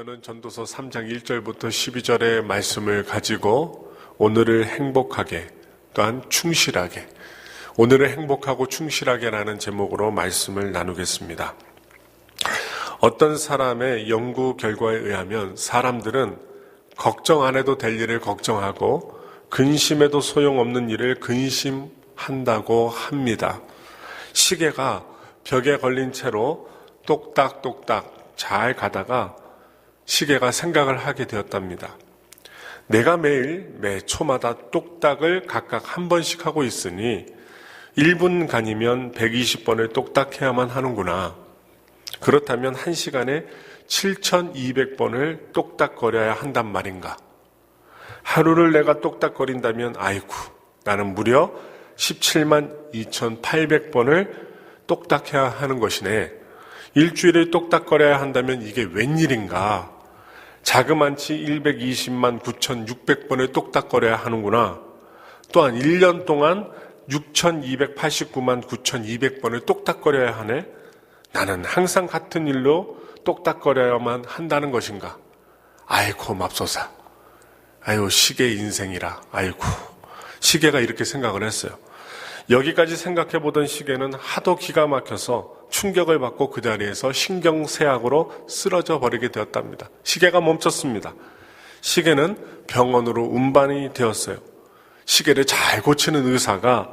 저는 전도서 3장 1절부터 12절의 말씀을 가지고 오늘을 행복하게 또한 충실하게 오늘을 행복하고 충실하게라는 제목으로 말씀을 나누겠습니다. 어떤 사람의 연구 결과에 의하면 사람들은 걱정 안 해도 될 일을 걱정하고 근심해도 소용없는 일을 근심한다고 합니다. 시계가 벽에 걸린 채로 똑딱똑딱 잘 가다가 시계가 생각을 하게 되었답니다. 내가 매일 매 초마다 똑딱을 각각 한 번씩 하고 있으니 1분간이면 120번을 똑딱해야만 하는구나. 그렇다면 1시간에 7,200번을 똑딱거려야 한단 말인가? 하루를 내가 똑딱거린다면 아이고 나는 무려 17만 2,800번을 똑딱해야 하는 것이네. 일주일에 똑딱거려야 한다면 이게 웬일인가? 자그만치 120만 9,600번을 똑딱거려야 하는구나. 또한 1년 동안 6,289만 9,200번을 똑딱거려야 하네. 나는 항상 같은 일로 똑딱거려야만 한다는 것인가? 아이고 맙소사. 아유 시계 인생이라. 아이고 시계가 이렇게 생각을 했어요. 여기까지 생각해 보던 시계는 하도 기가 막혀서 충격을 받고 그 자리에서 신경쇠약으로 쓰러져 버리게 되었답니다. 시계가 멈췄습니다. 시계는 병원으로 운반이 되었어요. 시계를 잘 고치는 의사가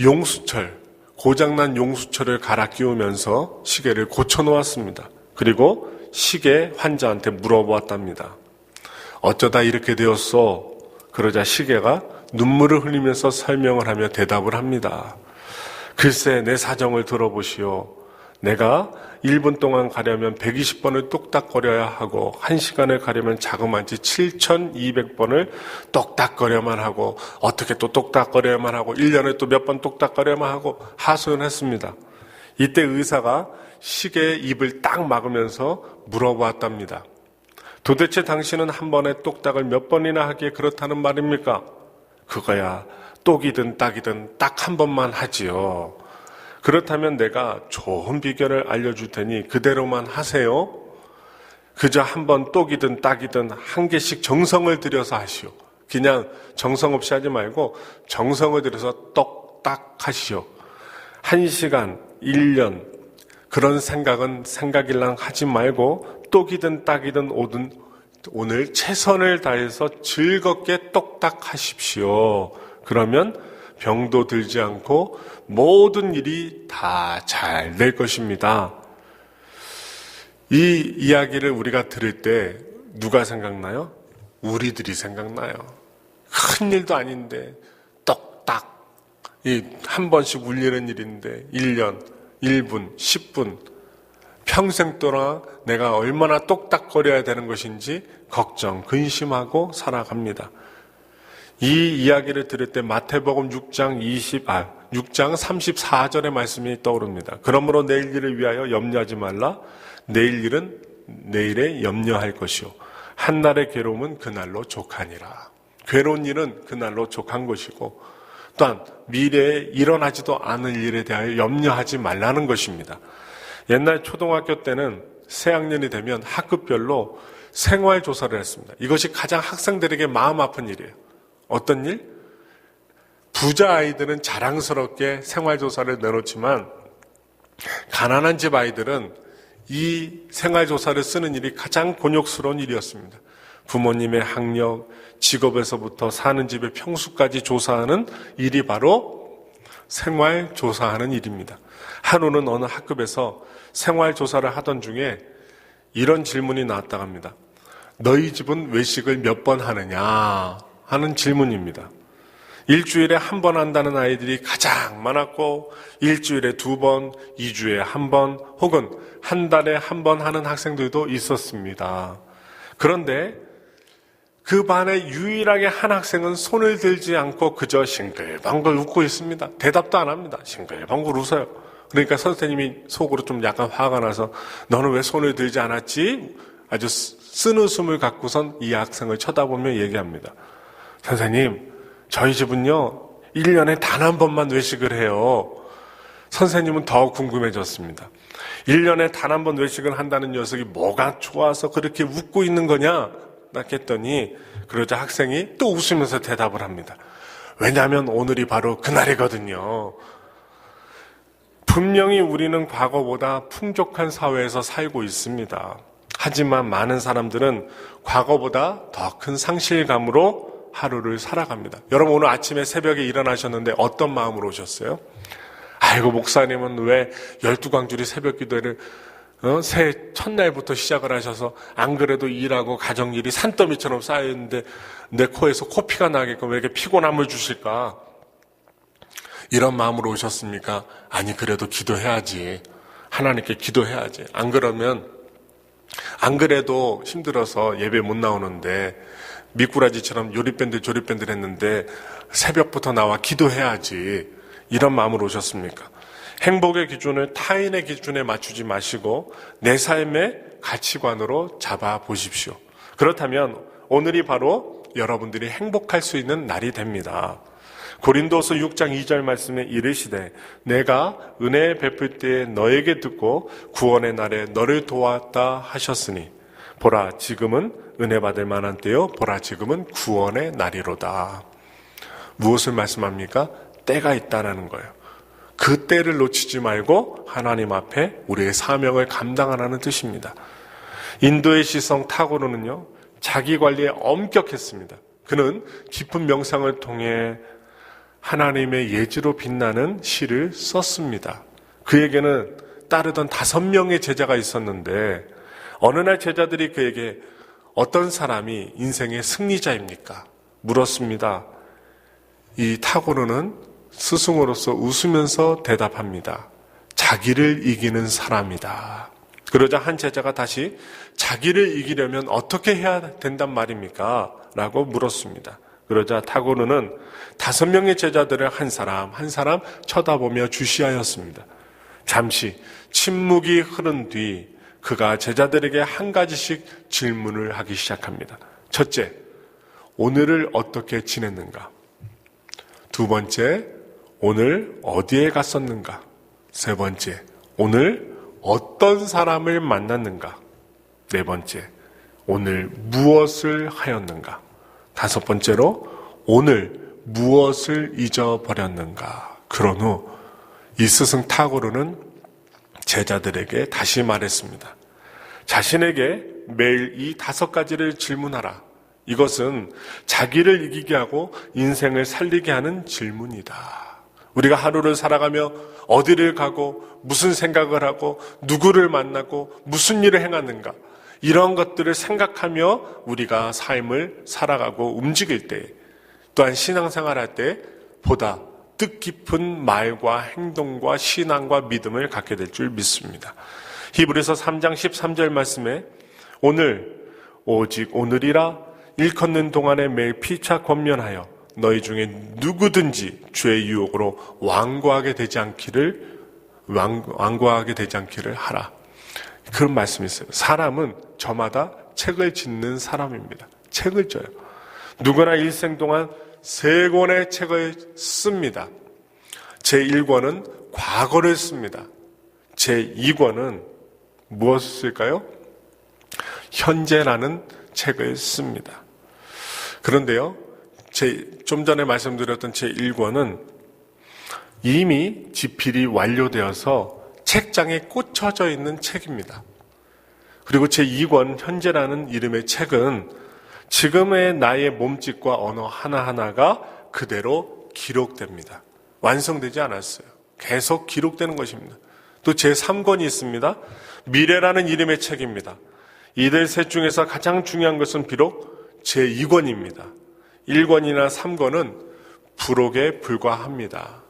용수철, 고장난 용수철을 갈아 끼우면서 시계를 고쳐 놓았습니다. 그리고 시계 환자한테 물어보았답니다. 어쩌다 이렇게 되었어? 그러자 시계가 눈물을 흘리면서 설명을 하며 대답을 합니다. 글쎄, 내 사정을 들어보시오. 내가 1분 동안 가려면 120번을 똑딱거려야 하고, 1시간을 가려면 자그만치 7,200번을 똑딱거려야만 하고, 어떻게 또 똑딱거려야만 하고, 1년에 또 몇 번 똑딱거려야만 하고, 하소연했습니다. 이때 의사가 시계의 입을 딱 막으면서 물어보았답니다. 도대체 당신은 한 번에 똑딱을 몇 번이나 하기에 그렇다는 말입니까? 그거야 똑이든 딱이든 딱 한 번만 하지요. 그렇다면 내가 좋은 비결을 알려줄 테니 그대로만 하세요. 그저 한 번 똑이든 딱이든 한 개씩 정성을 들여서 하시오. 그냥 정성 없이 하지 말고 정성을 들여서 똑딱 하시오. 한 시간, 1년, 그런 생각은 생각일랑 하지 말고 똑이든 딱이든 오든 오늘 최선을 다해서 즐겁게 똑딱 하십시오. 그러면 병도 들지 않고 모든 일이 다 잘 될 것입니다. 이 이야기를 우리가 들을 때 누가 생각나요? 우리들이 생각나요. 큰 일도 아닌데 똑딱 이 한 번씩 울리는 일인데 1년, 1분, 10분 평생 동안 내가 얼마나 똑딱거려야 되는 것인지 걱정, 근심하고 살아갑니다. 이 이야기를 들을 때 마태복음 6장 20, 아, 6장 34절의 말씀이 떠오릅니다. 그러므로 내일 일을 위하여 염려하지 말라. 내일 일은 내일에 염려할 것이요. 한날의 괴로움은 그날로 족하니라. 괴로운 일은 그날로 족한 것이고, 또한 미래에 일어나지도 않을 일에 대하여 염려하지 말라는 것입니다. 옛날 초등학교 때는 새학년이 되면 학급별로 생활 조사를 했습니다. 이것이 가장 학생들에게 마음 아픈 일이에요. 어떤 일? 부자 아이들은 자랑스럽게 생활 조사를 내놓지만 가난한 집 아이들은 이 생활 조사를 쓰는 일이 가장 곤욕스러운 일이었습니다. 부모님의 학력, 직업에서부터 사는 집의 평수까지 조사하는 일이 바로 생활 조사하는 일입니다. 한우는 어느 학급에서 생활 조사를 하던 중에 이런 질문이 나왔다고 합니다. 너희 집은 외식을 몇 번 하느냐 하는 질문입니다. 일주일에 한 번 한다는 아이들이 가장 많았고 일주일에 두 번, 이주에 한 번, 혹은 한 달에 한 번 하는 학생들도 있었습니다. 그런데 그 반에 유일하게 한 학생은 손을 들지 않고 그저 싱글벙글 웃고 있습니다. 대답도 안 합니다. 싱글벙글 웃어요. 그러니까 선생님이 속으로 좀 약간 화가 나서 너는 왜 손을 들지 않았지? 아주 쓴 웃음을 갖고선 이 학생을 쳐다보며 얘기합니다. 선생님, 저희 집은요, 1년에 단 한 번만 외식을 해요. 선생님은 더 궁금해졌습니다. 1년에 단 한 번 외식을 한다는 녀석이 뭐가 좋아서 그렇게 웃고 있는 거냐? 딱 했더니 그러자 학생이 또 웃으면서 대답을 합니다. 왜냐하면 오늘이 바로 그날이거든요. 분명히 우리는 과거보다 풍족한 사회에서 살고 있습니다. 하지만 많은 사람들은 과거보다 더 큰 상실감으로 하루를 살아갑니다. 여러분 오늘 아침에 새벽에 일어나셨는데 어떤 마음으로 오셨어요? 아이고 목사님은 왜 열두 광주리 새벽 기도를 어? 새해 첫날부터 시작을 하셔서 안 그래도 일하고 가정일이 산더미처럼 쌓여있는데 내 코에서 코피가 나게끔 왜 이렇게 피곤함을 주실까? 이런 마음으로 오셨습니까? 아니 그래도 기도해야지. 하나님께 기도해야지. 안 그러면 안 그래도 힘들어서 예배 못 나오는데 미꾸라지처럼 요리밴드 조리밴드 했는데 새벽부터 나와 기도해야지. 이런 마음으로 오셨습니까? 행복의 기준을 타인의 기준에 맞추지 마시고 내 삶의 가치관으로 잡아 보십시오. 그렇다면 오늘이 바로 여러분들이 행복할 수 있는 날이 됩니다. 고린도서 6장 2절 말씀에 이르시되 내가 은혜 베풀 때에 너에게 듣고 구원의 날에 너를 도왔다 하셨으니 보라 지금은 은혜 받을 만한 때요 보라 지금은 구원의 날이로다. 무엇을 말씀합니까? 때가 있다라는 거예요. 그 때를 놓치지 말고 하나님 앞에 우리의 사명을 감당하라는 뜻입니다. 인도의 시성 타고르는요, 자기 관리에 엄격했습니다. 그는 깊은 명상을 통해 하나님의 예지로 빛나는 시를 썼습니다. 그에게는 따르던 다섯 명의 제자가 있었는데, 어느 날 제자들이 그에게 어떤 사람이 인생의 승리자입니까? 물었습니다. 이 타고르는 스승으로서 웃으면서 대답합니다. 자기를 이기는 사람이다. 그러자 한 제자가 다시 자기를 이기려면 어떻게 해야 된단 말입니까? 라고 물었습니다. 그러자 타고르는 다섯 명의 제자들을 한 사람 한 사람 쳐다보며 주시하였습니다. 잠시 침묵이 흐른 뒤 그가 제자들에게 한 가지씩 질문을 하기 시작합니다. 첫째, 오늘을 어떻게 지냈는가? 두 번째, 오늘 어디에 갔었는가? 세 번째, 오늘 어떤 사람을 만났는가? 네 번째, 오늘 무엇을 하였는가? 다섯 번째로, 오늘 무엇을 잊어버렸는가? 그런 후, 이 스승 타고르는 제자들에게 다시 말했습니다. 자신에게 매일 이 다섯 가지를 질문하라. 이것은 자기를 이기게 하고 인생을 살리게 하는 질문이다. 우리가 하루를 살아가며 어디를 가고 무슨 생각을 하고 누구를 만나고 무슨 일을 행하는가 이런 것들을 생각하며 우리가 삶을 살아가고 움직일 때 또한 신앙생활 할때 보다 뜻깊은 말과 행동과 신앙과 믿음을 갖게 될 줄 믿습니다. 히브리서 3장 13절 말씀에 오늘 오직 오늘이라 일컫는 동안에 매일 피차 권면하여 너희 중에 누구든지 죄의 유혹으로 완고하게 되지 않기를 완, 완고하게 되지 않기를 하라. 그런 말씀이 있어요. 사람은 저마다 책을 짓는 사람입니다. 책을 져요. 누구나 일생 동안 세 권의 책을 씁니다. 제 1권은 과거를 씁니다. 제 2권은 무엇을 쓸까요? 현재라는 책을 씁니다. 그런데요, 제, 좀 전에 말씀드렸던 제 1권은 이미 집필이 완료되어서 책장에 꽂혀져 있는 책입니다. 그리고 제 2권 현재라는 이름의 책은 지금의 나의 몸짓과 언어 하나하나가 그대로 기록됩니다. 완성되지 않았어요. 계속 기록되는 것입니다. 또 제 3권이 있습니다. 미래라는 이름의 책입니다. 이들 셋 중에서 가장 중요한 것은 비록 제 2권입니다. 1권이나 3권은 부록에 불과합니다.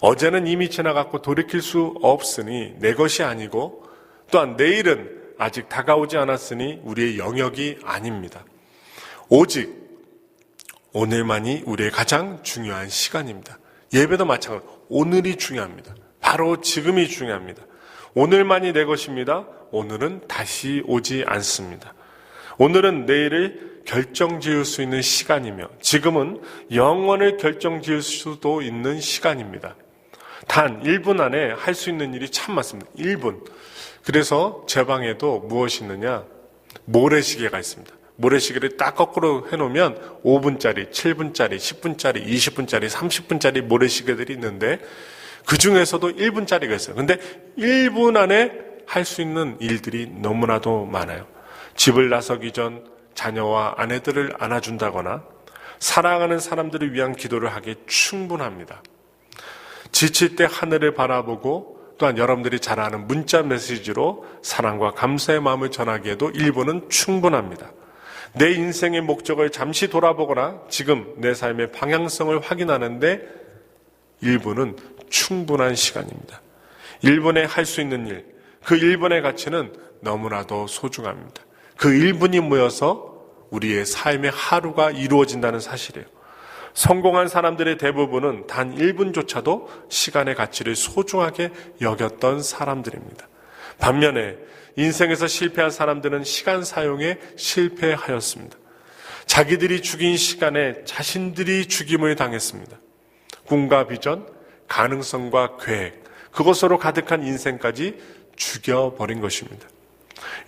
어제는 이미 지나갔고 돌이킬 수 없으니 내 것이 아니고 또한 내일은 아직 다가오지 않았으니 우리의 영역이 아닙니다. 오직 오늘만이 우리의 가장 중요한 시간입니다. 예배도 마찬가지. 오늘이 중요합니다. 바로 지금이 중요합니다. 오늘만이 내 것입니다. 오늘은 다시 오지 않습니다. 오늘은 내일을 결정 지을 수 있는 시간이며 지금은 영원을 결정 지을 수도 있는 시간입니다. 단 1분 안에 할 수 있는 일이 참 많습니다. 1분. 그래서 제 방에도 무엇이 있느냐? 모래시계가 있습니다. 모래시계를 딱 거꾸로 해놓으면 5분짜리, 7분짜리, 10분짜리, 20분짜리, 30분짜리 모래시계들이 있는데 그 중에서도 1분짜리가 있어요. 근데 1분 안에 할 수 있는 일들이 너무나도 많아요. 집을 나서기 전 자녀와 아내들을 안아준다거나 사랑하는 사람들을 위한 기도를 하기에 충분합니다. 지칠 때 하늘을 바라보고 또한 여러분들이 잘 아는 문자 메시지로 사랑과 감사의 마음을 전하기에도 1분은 충분합니다. 내 인생의 목적을 잠시 돌아보거나 지금 내 삶의 방향성을 확인하는데 1분은 충분한 시간입니다. 1분에 할 수 있는 일, 그 1분의 가치는 너무나도 소중합니다. 그 1분이 모여서 우리의 삶의 하루가 이루어진다는 사실이에요. 성공한 사람들의 대부분은 단 1분조차도 시간의 가치를 소중하게 여겼던 사람들입니다. 반면에 인생에서 실패한 사람들은 시간 사용에 실패하였습니다. 자기들이 죽인 시간에 자신들이 죽임을 당했습니다. 꿈과 비전, 가능성과 계획, 그것으로 가득한 인생까지 죽여버린 것입니다.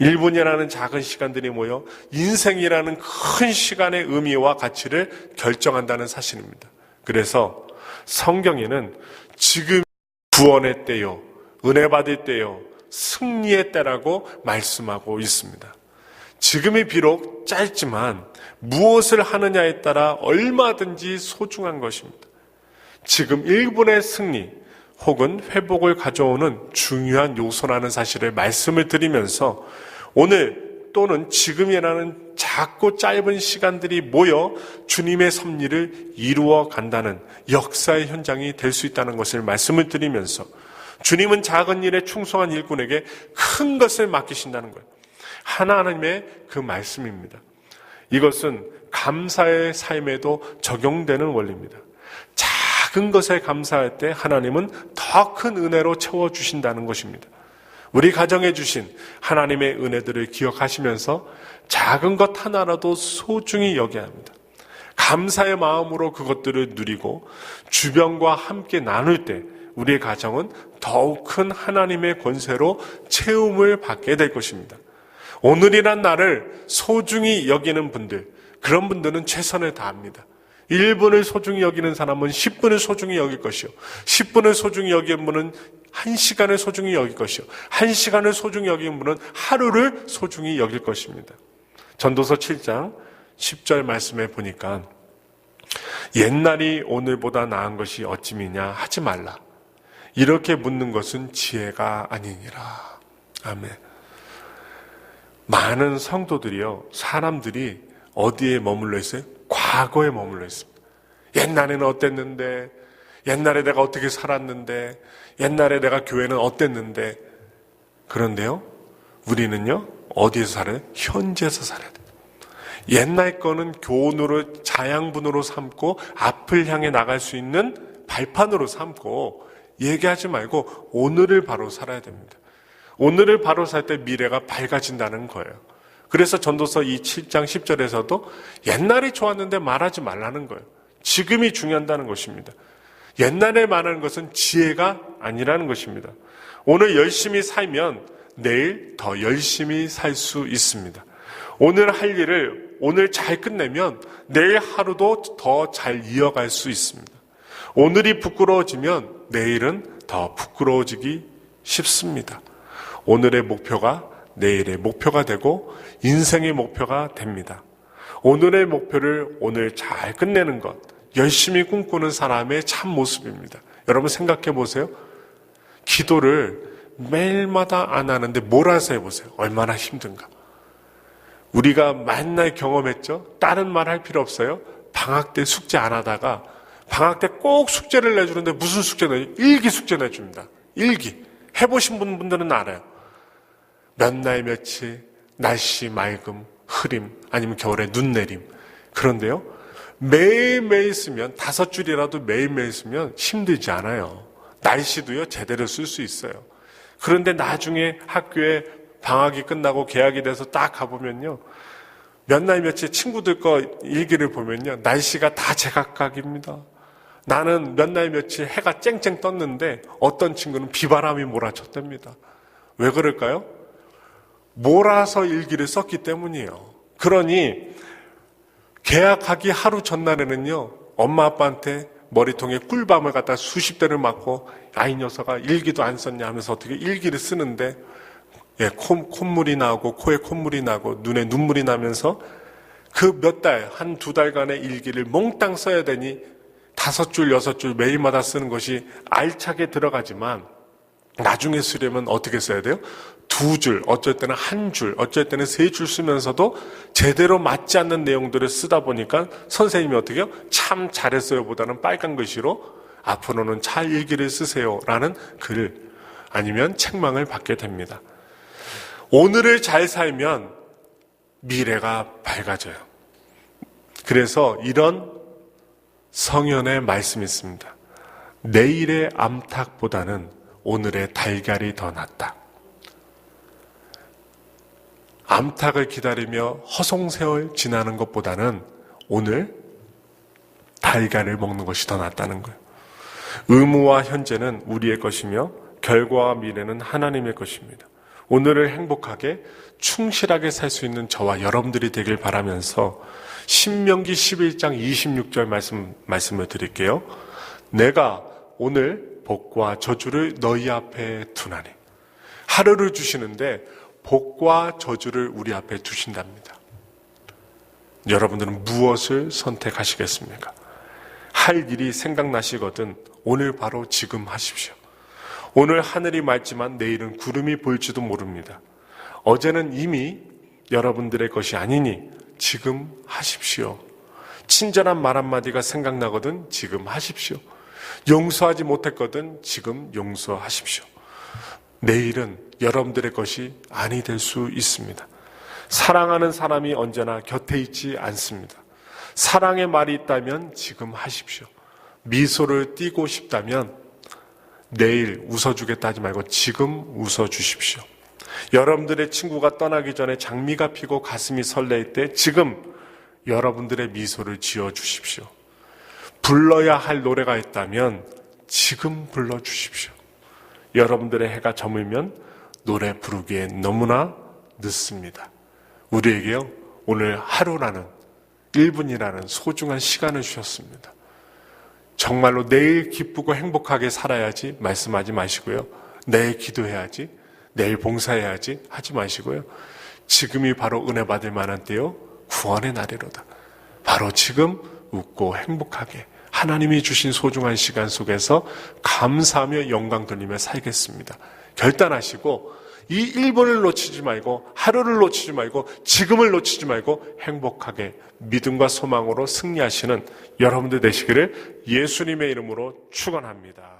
1분이라는 작은 시간들이 모여 인생이라는 큰 시간의 의미와 가치를 결정한다는 사실입니다. 그래서 성경에는 지금 구원의 때요, 은혜 받을 때요, 승리의 때라고 말씀하고 있습니다. 지금이 비록 짧지만 무엇을 하느냐에 따라 얼마든지 소중한 것입니다. 지금 1분의 승리 혹은 회복을 가져오는 중요한 요소라는 사실을 말씀을 드리면서 오늘 또는 지금이라는 작고 짧은 시간들이 모여 주님의 섭리를 이루어 간다는 역사의 현장이 될 수 있다는 것을 말씀을 드리면서 주님은 작은 일에 충성한 일꾼에게 큰 것을 맡기신다는 거예요. 하나님의 그 말씀입니다. 이것은 감사의 삶에도 적용되는 원리입니다. 작은 것에 감사할 때 하나님은 더 큰 은혜로 채워주신다는 것입니다. 우리 가정에 주신 하나님의 은혜들을 기억하시면서 작은 것 하나라도 소중히 여겨야 합니다. 감사의 마음으로 그것들을 누리고 주변과 함께 나눌 때 우리의 가정은 더욱 큰 하나님의 권세로 채움을 받게 될 것입니다. 오늘이란 날을 소중히 여기는 분들, 그런 분들은 최선을 다합니다. 1분을 소중히 여기는 사람은 10분을 소중히 여길 것이요. 10분을 소중히 여기는 분은 1시간을 소중히 여길 것이요. 1시간을 소중히 여기는 분은 하루를 소중히 여길 것입니다. 전도서 7장 10절 말씀에 보니까 옛날이 오늘보다 나은 것이 어찌미냐 하지 말라. 이렇게 묻는 것은 지혜가 아니니라. 아멘. 많은 성도들이요, 사람들이 어디에 머물러 있어요? 과거에 머물러 있습니다. 옛날에는 어땠는데, 옛날에 내가 어떻게 살았는데, 옛날에 내가 교회는 어땠는데, 그런데요, 우리는요, 어디에서 살아요? 현재에서 살아야 돼요. 옛날 거는 교훈으로, 자양분으로 삼고, 앞을 향해 나갈 수 있는 발판으로 삼고, 얘기하지 말고, 오늘을 바로 살아야 됩니다. 오늘을 바로 살 때 미래가 밝아진다는 거예요. 그래서 전도서 이 7장 10절에서도 옛날이 좋았는데 말하지 말라는 거예요. 지금이 중요하다는 것입니다. 옛날에 말하는 것은 지혜가 아니라는 것입니다. 오늘 열심히 살면 내일 더 열심히 살 수 있습니다. 오늘 할 일을 오늘 잘 끝내면 내일 하루도 더 잘 이어갈 수 있습니다. 오늘이 부끄러워지면 내일은 더 부끄러워지기 쉽습니다. 오늘의 목표가 내일의 목표가 되고 인생의 목표가 됩니다. 오늘의 목표를 오늘 잘 끝내는 것, 열심히 꿈꾸는 사람의 참 모습입니다. 여러분 생각해 보세요. 기도를 매일마다 안 하는데 몰아서 해보세요. 얼마나 힘든가. 우리가 맨날 경험했죠? 다른 말 할 필요 없어요. 방학 때 숙제 안 하다가 방학 때 꼭 숙제를 내주는데 무슨 숙제 내요? 일기 숙제 내줍니다. 일기. 해보신 분들은 알아요. 몇 날 며칠, 날씨 맑음, 흐림, 아니면 겨울에 눈 내림. 그런데요, 매일매일 쓰면, 다섯 줄이라도 매일매일 쓰면 힘들지 않아요. 날씨도요, 제대로 쓸 수 있어요. 그런데 나중에 학교에 방학이 끝나고 개학이 돼서 딱 가보면요, 몇 날 며칠 친구들 거 일기를 보면요, 날씨가 다 제각각입니다. 나는 몇 날 며칠 해가 쨍쨍 떴는데 어떤 친구는 비바람이 몰아쳤답니다. 왜 그럴까요? 몰아서 일기를 썼기 때문이에요. 그러니 계약하기 하루 전날에는요, 엄마 아빠한테 머리통에 꿀밤을 갖다 수십 대를 맞고, 아, 이 녀석아, 일기도 안 썼냐 하면서 어떻게 일기를 쓰는데, 예, 콧, 콧물이 나고, 코에 콧물이 나고, 눈에 눈물이 나면서 그 몇 달, 한 두 달간의 일기를 몽땅 써야 되니 다섯 줄, 여섯 줄 매일마다 쓰는 것이 알차게 들어가지만, 나중에 쓰려면 어떻게 써야 돼요? 두 줄, 어쩔 때는 한 줄, 어쩔 때는 세 줄 쓰면서도 제대로 맞지 않는 내용들을 쓰다 보니까 선생님이 어떻게? 참 잘했어요 보다는 빨간 글씨로 앞으로는 잘 일기를 쓰세요 라는 글 아니면 책망을 받게 됩니다. 오늘을 잘 살면 미래가 밝아져요. 그래서 이런 성현의 말씀이 있습니다. 내일의 암탉보다는 오늘의 달걀이 더 낫다. 암탉을 기다리며 허송세월 지나는 것보다는 오늘 달걀을 먹는 것이 더 낫다는 거예요. 의무와 현재는 우리의 것이며 결과와 미래는 하나님의 것입니다. 오늘을 행복하게 충실하게 살 수 있는 저와 여러분들이 되길 바라면서 신명기 11장 26절 말씀 말씀을 드릴게요. 내가 오늘 복과 저주를 너희 앞에 두나니 하루를 주시는데 복과 저주를 우리 앞에 두신답니다. 여러분들은 무엇을 선택하시겠습니까? 할 일이 생각나시거든 오늘 바로 지금 하십시오. 오늘 하늘이 맑지만 내일은 구름이 보일지도 모릅니다. 어제는 이미 여러분들의 것이 아니니 지금 하십시오. 친절한 말 한마디가 생각나거든 지금 하십시오. 용서하지 못했거든 지금 용서하십시오. 내일은 여러분들의 것이 아니 될 수 있습니다. 사랑하는 사람이 언제나 곁에 있지 않습니다. 사랑의 말이 있다면 지금 하십시오. 미소를 띠고 싶다면 내일 웃어주겠다 하지 말고 지금 웃어주십시오. 여러분들의 친구가 떠나기 전에 장미가 피고 가슴이 설레일 때 지금 여러분들의 미소를 지어 주십시오. 불러야 할 노래가 있다면 지금 불러 주십시오. 여러분들의 해가 저물면 노래 부르기에 너무나 늦습니다. 우리에게요, 오늘 하루라는 1분이라는 소중한 시간을 주셨습니다. 정말로 내일 기쁘고 행복하게 살아야지 말씀하지 마시고요. 내일 기도해야지, 내일 봉사해야지 하지 마시고요. 지금이 바로 은혜 받을 만한 때요, 구원의 날이로다. 바로 지금 웃고 행복하게 하나님이 주신 소중한 시간 속에서 감사하며 영광 돌리며 살겠습니다. 결단하시고 이 1분을 놓치지 말고 하루를 놓치지 말고 지금을 놓치지 말고 행복하게 믿음과 소망으로 승리하시는 여러분들 되시기를 예수님의 이름으로 축원합니다.